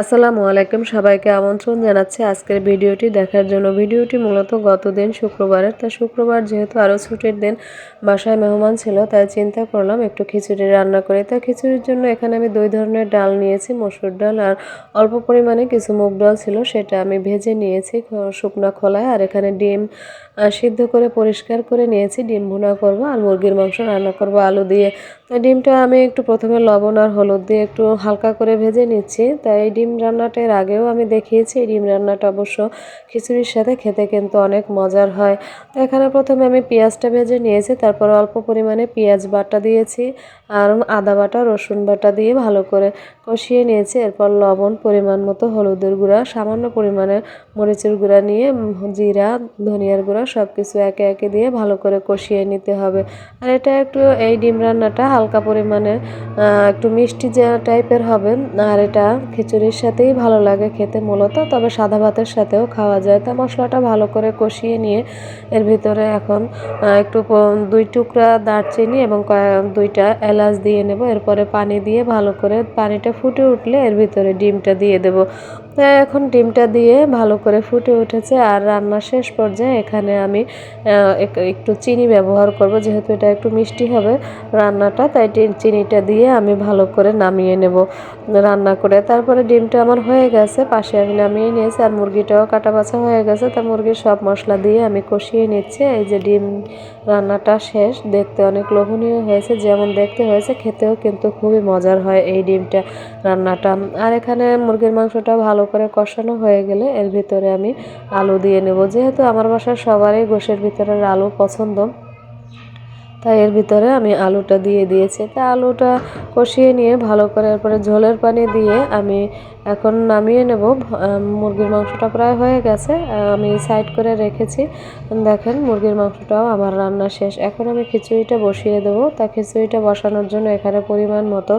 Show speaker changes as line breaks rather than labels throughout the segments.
আসসালামু আলাইকুম। সবাইকে আমন্ত্রণ জানাচ্ছি আজকের ভিডিওটি দেখার জন্য। ভিডিওটি মূলত গত দিন শুক্রবারের। তা শুক্রবার যেহেতু আরও ছুটির দিন বাসায় মেহমান ছিল, তাই চিন্তা করলাম একটু খিচুড়ি রান্না করে। তা খিচুড়ির জন্য এখানে আমি দুই ধরনের ডাল নিয়েছি, মসুর ডাল আর অল্প পরিমাণে কিছু মুগ ডাল ছিল, সেটা আমি ভেজে নিয়েছি শুকনো খোলায়। আর এখানে ডিম সিদ্ধ করে পরিষ্কার করে নিয়েছি। ডিম ভুনা করব, আর মুরগির মাংস রান্না করব, আলু দিয়ে ডিমটা আমি একটু প্রথমে লবণ আর হলুদ দিয়ে একটু হালকা করে ভেজে নিচ্ছি। তাই এই ডিম রান্নাটার আগেও আমি দেখিয়েছি। এই ডিম রান্নাটা অবশ্য খিচুড়ির সাথে খেতে কিন্তু অনেক মজার হয়। তো এখানে প্রথমে আমি পেঁয়াজটা ভেজে নিয়েছি, তারপর অল্প পরিমাণে পেঁয়াজ বাটা দিয়েছি আর আদা বাটা, রসুন বাটা দিয়ে ভালো করে কষিয়ে নিয়েছি। এরপর লবণ পরিমাণ মতো হলুদের গুঁড়া, সামান্য পরিমাণে মরিচের গুঁড়া নিয়ে জিরা, ধনিয়ার গুঁড়া সব কিছু একে একে দিয়ে ভালো করে কষিয়ে নিতে হবে। আর এটা একটু এই ডিম রান্নাটা হালকা পরিমাণে একটু মিষ্টি যে টাইপের হবে, আর এটা খিচুড়ির সাথেই ভালো লাগে খেতে মূলত, তবে সাদা ভাতের সাথেও খাওয়া যায়। তা মশলাটা ভালো করে কষিয়ে নিয়ে এর ভিতরে এখন একটু দুই টুকরা দারচিনি এবং দুইটা এলাচ দিয়ে নেব। এরপরে পানি দিয়ে ভালো করে, পানিটা ফুটে উঠলে এর ভিতরে ডিমটা দিয়ে দেব। এখন ডিমটা দিয়ে ভালো করে ফুটে উঠেছে, আর রান্না শেষ পর্যায়ে এখানে আমি একটু চিনি ব্যবহার করব, যেহেতু এটা একটু মিষ্টি হবে রান্নাটা, তাই চিনিটা দিয়ে আমি ভালো করে নামিয়ে নেব, রান্না করে। তারপরে ডিমটা আমার হয়ে গেছে, পাশে আমি নামিয়ে নিয়েছি আর মুরগিটাও কাটা বাছা হয়ে গেছে। তা মুরগির সব মশলা দিয়ে আমি কষিয়ে নিচ্ছি। এই যে ডিম রান্নাটা শেষ, দেখতে অনেক লোভনীয় হয়েছে, যেমন দেখতে হয়েছে, খেতেও কিন্তু খুবই মজার হয় এই ডিমটা রান্নাটা। আর এখানে মুরগির মাংসটা ভালো করে কষানো হয়ে গেলে এর ভিতরে আমি আলু দিয়ে নেব। যেহেতু আমার বাসার সবারই গোশের ভিতরের আলু পছন্দ তাই এর ভিতরে আমি আলুটা দিয়ে দিয়েছি। তা আলুটা কষিয়ে নিয়ে ভালো করে এরপরে ঝোলের পানি দিয়ে আমি এখন নামিয়ে নেব। মুরগির মাংসটা প্রায় হয়ে গেছে। আমি সাইড করে রেখেছি। দেখেন, মুরগির মাংসটাও আমার রান্না শেষ। এখন আমি খিচুড়িটা বসিয়ে দেবো। তা খিচুড়িটা বসানোর জন্য এখানে পরিমাণ মতো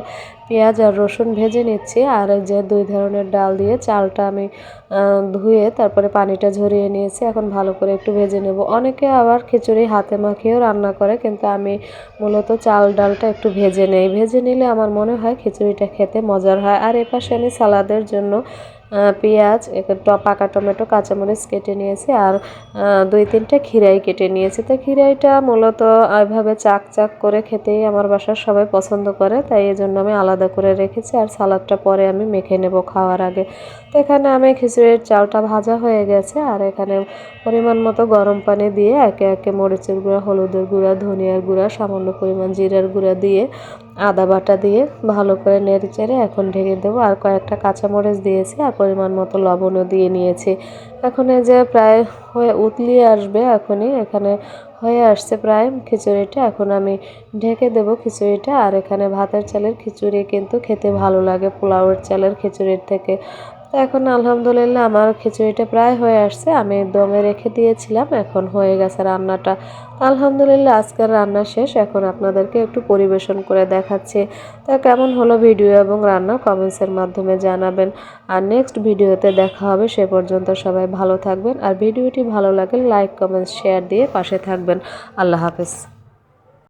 পেঁয়াজ আর রসুন ভেজে নিচ্ছি। আর যে দুই ধরনের ডাল দিয়ে চালটা আমি ধুয়ে তারপরে পানিটা ঝরিয়ে নিয়েছি। এখন ভালো করে একটু ভেজে নেব। অনেকে আবার খিচুড়ি হাতে মাখিয়েও রান্না করে, কিন্তু আমি মূলত চাল ডালটা একটু ভেজে নেই। ভেজে নিলে আমার মনে হয় খিচুড়িটা খেতে মজার হয়। আর এপাশে আমি সালাদের জন্য পেঁয়াজ পাকা টমেটো, কাঁচামরিচ কেটে নিয়েছি আর দুই তিনটে খিরাই কেটে নিয়েছি। তো খিরাইটা মূলত এভাবে চাক চাক করে খেতেই আমার বাসার সবাই পছন্দ করে, তাই এই জন্য আমি আলাদা করে রেখেছি আর সালাদটা পরে আমি মেখে নেব খাওয়ার আগে। তো এখানে আমি খিচুড়ির চালটা ভাজা হয়ে গেছে আর এখানে পরিমাণ মতো গরম পানি দিয়ে একে একে মরিচের গুঁড়া, হলুদের গুঁড়া, ধনিয়ার গুঁড়া, সামান্য পরিমাণ জিরার গুঁড়া দিয়ে আদা বাটা দিয়ে ভালো করে নেড়ে চেড়ে এখন ঢেকে দেবো। আর কয়েকটা কাঁচামরিচ দিয়েছি আর পরিমাণ মতো লবণও দিয়ে নিয়েছি। এখন এই যে প্রায় হয়ে উতলিয়ে আসবে এখনই, এখানে হয়ে আসছে প্রায় খিচুড়িটা। এখন আমি ঢেকে দেব খিচুড়িটা। আর এখানে ভাতের চালের খিচুড়ি কিন্তু খেতে ভালো লাগে, পোলাওয়ের চালের খিচুড়ির থেকে। তো এখন আলহামদুলিল্লাহ আমার খিচুড়িটা প্রায় হয়ে আসছে। আমি দমে রেখে দিয়েছিলাম, এখন হয়ে গেছে রান্নাটা। আলহামদুলিল্লাহ আজকের রান্না শেষ, এখন আপনাদেরকে একটু পরিবেশন করে দেখাচ্ছি। তা কেমন হলো ভিডিও এবং রান্না কমেন্টসের মাধ্যমে জানাবেন। আর নেক্সট ভিডিওতে দেখা হবে, সে পর্যন্ত সবাই ভালো থাকবেন। আর ভিডিওটি ভালো লাগলে লাইক কমেন্টস শেয়ার দিয়ে পাশে থাকবেন। আল্লাহ হাফেজ।